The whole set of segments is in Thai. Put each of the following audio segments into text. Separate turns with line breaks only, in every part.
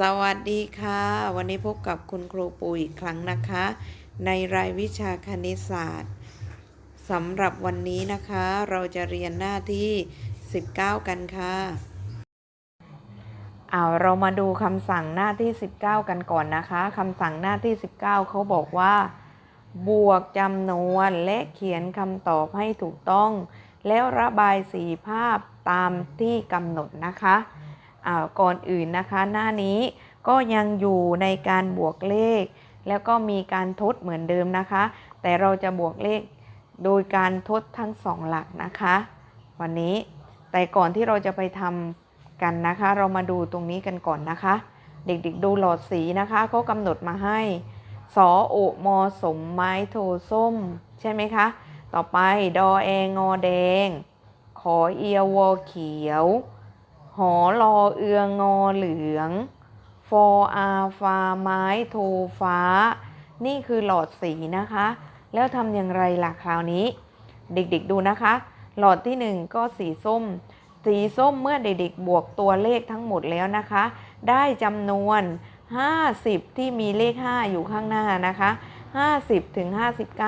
สวัสดีค่ะ วันนี้พบกับคุณครูปูอีกครั้งนะคะ ในรายวิชาคณิตศาสตร์สำหรับวันนี้นะคะ เราจะเรียนหน้าที่ 19 กันค่ะเอาเรามาดูคำสั่งหน้าที่ 19 กันก่อนนะคะคำสั่งหน้าที่ 19 เขาบอกว่า บวกจำนวนและเขียนคำตอบให้ถูกต้อง แล้วระบายสีภาพตามที่กำหนดนะคะ ก่อนอื่นนะคะ หน้านี้ก็ยังอยู่ในการบวกเลข แล้วก็มีการทดเหมือนเดิมนะคะ แต่เราจะบวกเลขโดยการทดทั้งสองหลักนะคะ วันนี้แต่ก่อนที่เราจะไปทำกันนะคะ เรามาดูตรงนี้กันก่อนนะคะ เด็กๆดูหลอดสีนะคะเขากำหนดมาให้สอโอมอสมไม้โทส้ม ใช่ไหมคะ ต่อไปดอแองอแดง ขอเอียววอเขียว หอรอเอืองงอเหลืองฟออาฟาไม้โทฟ้า นี่คือหลอดสีนะคะ แล้วทำอย่างไรล่ะคราวนี้ เด็กๆดูนะคะ หลอดที่หนึ่งก็สีส้ม สีส้มเมื่อเด็กๆบวกตัวเลขทั้งหมดแล้วนะคะ ได้จำนวน 50 ที่มีเลข 5 อยู่ข้างหน้านะคะ 50ถึง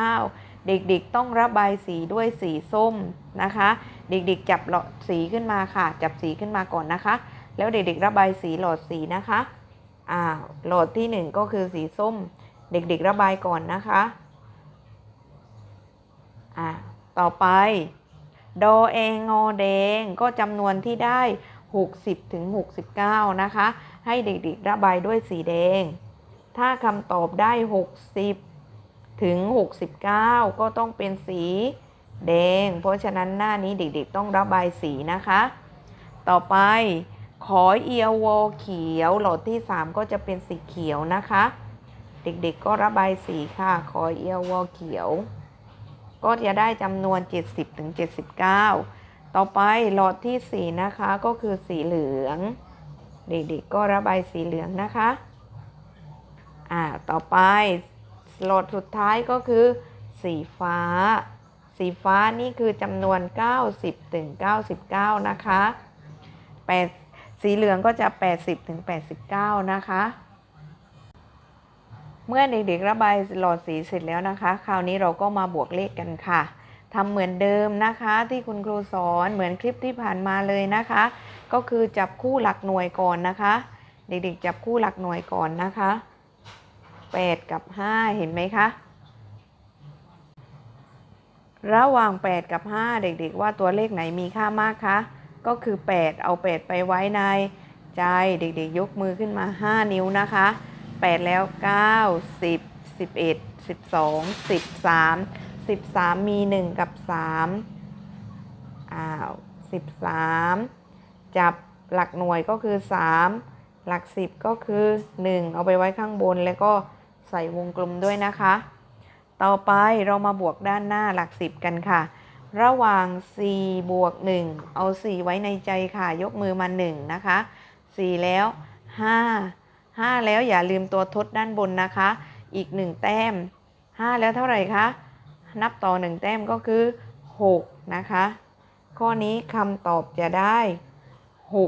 59 เด็กๆต้องระบายสีด้วยสีส้มนะคะ เด็กๆจับหลอดสีขึ้นมาค่ะ จับสีขึ้นมาก่อนนะคะ แล้วเด็กๆระบายสีหลอดสีนะคะอ่าหลอดที่ 1 ก็คือสีส้ม เด็กๆระบายก่อนนะคะอ่าต่อไปดอเองอแดงก็จำนวนที่ได้ 60ถึง69 นะคะ ให้เด็กๆระบายด้วยสีแดง ถ้าคำตอบได้ 60 ถึง 69 ก็ต้องเป็นสีแดง เพราะฉะนั้นหน้านี้เด็กๆต้องระบายสีนะคะ ต่อไปขอเอียววอเขียวหลอดที่ 3 ก็จะเป็นสีเขียวนะคะ เด็กๆก็ระบายสีค่ะ ขอเอียววอเขียว ก็จะได้จำนวน 70ถึง79 ต่อไปหลอดที่ 4 นะคะก็คือสีเหลือง เด็กๆก็ระบายสีเหลืองนะคะ อ่า ต่อไป หลอดสุดท้ายก็คือ สีฟ้า สีฟ้านี่คือจำนวน 90ถึง99 นะคะ8สีเหลืองก็จะ 80ถึง89 นะคะ เมื่อเด็กๆระบายหลอดสีเสร็จแล้วนะคะ คราวนี้เราก็มาบวกเลขกันค่ะทำเหมือนเดิมนะคะที่คุณครูสอนเหมือนคลิปที่ผ่านมาเลยนะคะ ก็คือจับคู่หลักหน่วยก่อนนะคะ เด็กๆจับคู่หลักหน่วยก่อนนะคะ 8 กับ 5 เห็นไหมคะ ระหว่าง 8 กับ 5 เด็กๆ ว่าตัวเลขไหนมีค่ามากคะ ก็คือ 8 เอา 8 ไปไว้ในใจ เด็กๆ ยกมือขึ้นมา 5 นิ้วนะคะ 8 แล้ว 9 10 11 12 13 13 มี 1 กับ 3 อ้าว 13 จับหลักหน่วยก็คือ 3 หลัก 10 ก็คือ 1 เอาไปไว้ข้างบนแล้วก็ ใส่วงกลมด้วยนะคะ ต่อไปเรามาบวกด้านหน้าหลัก10กันค่ะ ระหว่าง 4 บวก 1 เอา 4 ไว้ในใจค่ะ ยกมือมา 1 นะคะ 4 แล้ว 5 5 แล้วอย่าลืมตัวทดด้านบนนะคะ อีก 1 แต้ม 5 แล้วเท่าไหร่คะ นับต่อ 1 แต้มก็คือ 6 นะคะ ข้อนี้คำตอบจะได้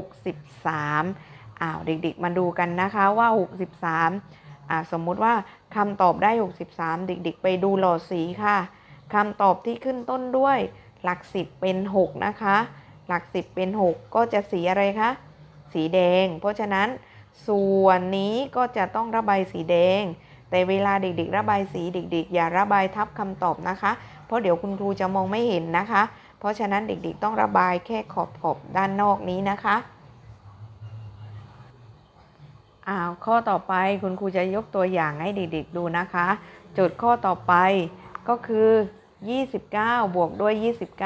63อ้าวเด็กๆมาดูกันนะคะว่า 63อ่า สมมุติว่าคำตอบได้ 63 เด็กๆ ไปดูหลอดสีค่ะคำตอบที่ขึ้นต้นด้วย หลัก 10 เป็น 6 นะคะ หลัก 10 เป็น 6 ก็จะสีอะไรคะ สีแดง เพราะฉะนั้นส่วนนี้ก็จะต้องระบายสีแดง แต่เวลาเด็กๆ ระบายสีเด็ก ๆ อย่าระบายทับคำตอบนะคะ เพราะเดี๋ยวคุณครูจะมองไม่เห็นนะคะ เพราะฉะนั้นเด็กๆ ต้องระบายแค่ขอบขอบด้านนอกนี้นะคะ อ้าวข้อต่อไปคุณครูจะยกตัวอย่างให้เด็กๆดูนะคะ โจทย์ข้อต่อไปก็คือ 29 บวกด้วย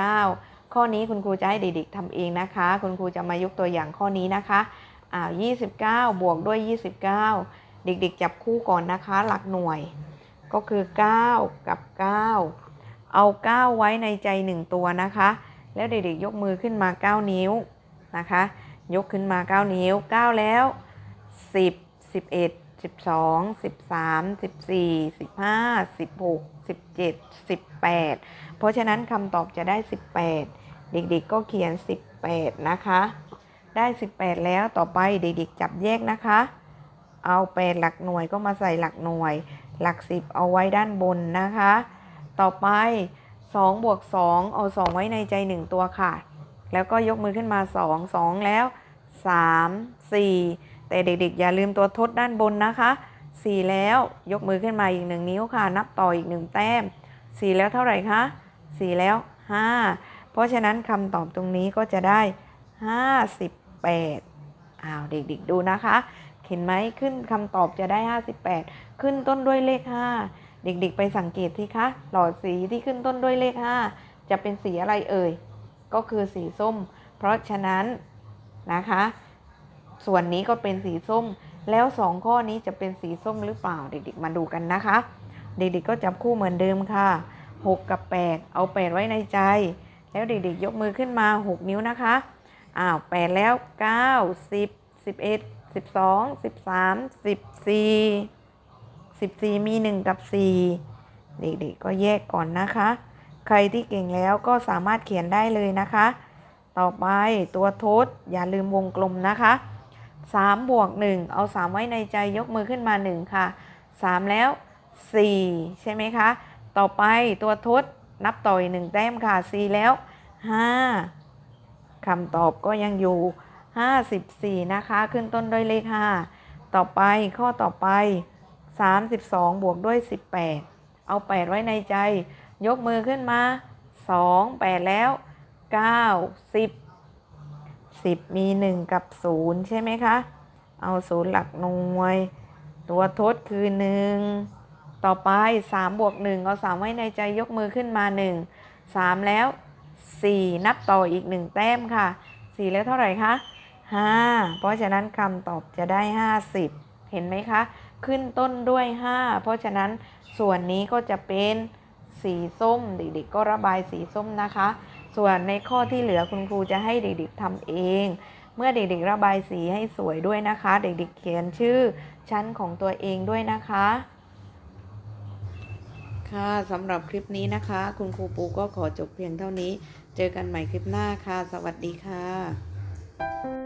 29 ข้อนี้คุณครูจะให้เด็กๆทำเองนะคะ คุณครูจะมายกตัวอย่างข้อนี้นะคะอ้าว29 บวกด้วย 29 เด็กๆ จับคู่ก่อนนะคะ หลักหน่วย ก็คือ 9 กับ 9 เอา 9 ไว้ในใจ 1 ตัวนะคะ แล้วเด็กๆ ยกมือขึ้นมา 9 นิ้วนะคะ ยกขึ้นมา 9 นิ้ว 9 แล้ว 10 11 12 13 14 15 16 17 18เพราะฉะนั้นคำตอบจะได้18เด็กๆก็เขียน18นะคะ ได้18แล้วต่อไปเด็กๆจับแยกนะคะ เอาแปดหลักหน่วยก็มาใส่หลักหน่วย หลักสิบเอาไว้ด้านบนนะคะ ต่อไป2บวก2เอา2ไว้ในใจ1ตัวค่ะ แล้วก็ยกมือขึ้นมา2 2แล้ว3 4 แต่เด็กๆ อย่าลืมตัวทดด้านบนนะคะ 4 แล้วยกมือขึ้นมาอีก 1 นิ้วค่ะ นับต่ออีก 1 แต้ม 4 แล้วเท่าไหร่คะ 4 แล้ว 5 เพราะฉะนั้นคำตอบตรงนี้ก็จะได้ 58อ้าวเด็กๆดูนะคะ เห็นไหมขึ้นคำตอบจะได้ 58 ขึ้นต้นด้วยเลข 5 เด็กๆ ไปสังเกตที่คะ หลอดสีที่ขึ้นต้นด้วยเลข 5 จะเป็นสีอะไรเอ่ย ก็คือสีส้ม เพราะฉะนั้นนะคะ ส่วนนี้ก็เป็นสีส้ม แล้ว 2 ข้อนี้จะเป็นสีส้มหรือเปล่าเด็กๆ มาดูกันนะคะ เด็กๆก็จับคู่เหมือนเดิมค่ะ 6 กับ 8 เอา 8 ไว้ในใจ แล้วเด็กๆ ยกมือขึ้นมา 6 นิ้วนะคะอ้าว8แล้ว 9 10 11 12 13 14 14 มี 1 กับ 4 เด็กๆ ก็แยกก่อนนะคะ ใครที่เก่งแล้วก็สามารถเขียนได้เลยนะคะ ต่อไปตัวทดอย่าลืมวงกลมนะคะ 3 บวก 1 เอา 3 ไว้ในใจยกมือขึ้นมา 1 ค่ะ 3 แล้ว 4 ใช่ไหมคะ ต่อไปตัวทดนับต่ออีกหนึ่งแต้มค่ะ 4 แล้ว 5 คำตอบก็ยังอยู่ 54 นะคะ ขึ้นต้นด้วยเลข 5 ต่อไปข้อต่อไป 32 บวกด้วย 18 เอา 8 ไว้ในใจ ยกมือขึ้นมา 2 8 แล้ว 9 10 10 มี 1 กับ 0 ใช่ไหมคะ เอา0หลักหน่วย ตัวทดคือ 1 ต่อไป 3 บวก 1 เอา 3 ไว้ในใจยกมือขึ้นมา 1 3 แล้ว 4 นับต่ออีก 1 แต้มค่ะ 4 แล้วเท่าไหร่คะ 5 เพราะฉะนั้นคำตอบจะได้ 50 เห็นไหมคะ ขึ้นต้นด้วย 5 เพราะฉะนั้นส่วนนี้ก็จะเป็นสีส้มเด็กๆก็ระบายสีส้มนะคะ ส่วนในข้อที่เหลือคุณครูจะให้เด็กๆทำเอง เมื่อเด็กๆระบายสีให้สวยด้วยนะคะ เด็กๆเขียนชื่อชั้นของตัวเองด้วยนะคะ ค่ะสำหรับคลิปนี้นะคะ คุณครูปูก็ขอจบเพียงเท่านี้ เจอกันใหม่คลิปหน้าค่ะ สวัสดีค่ะ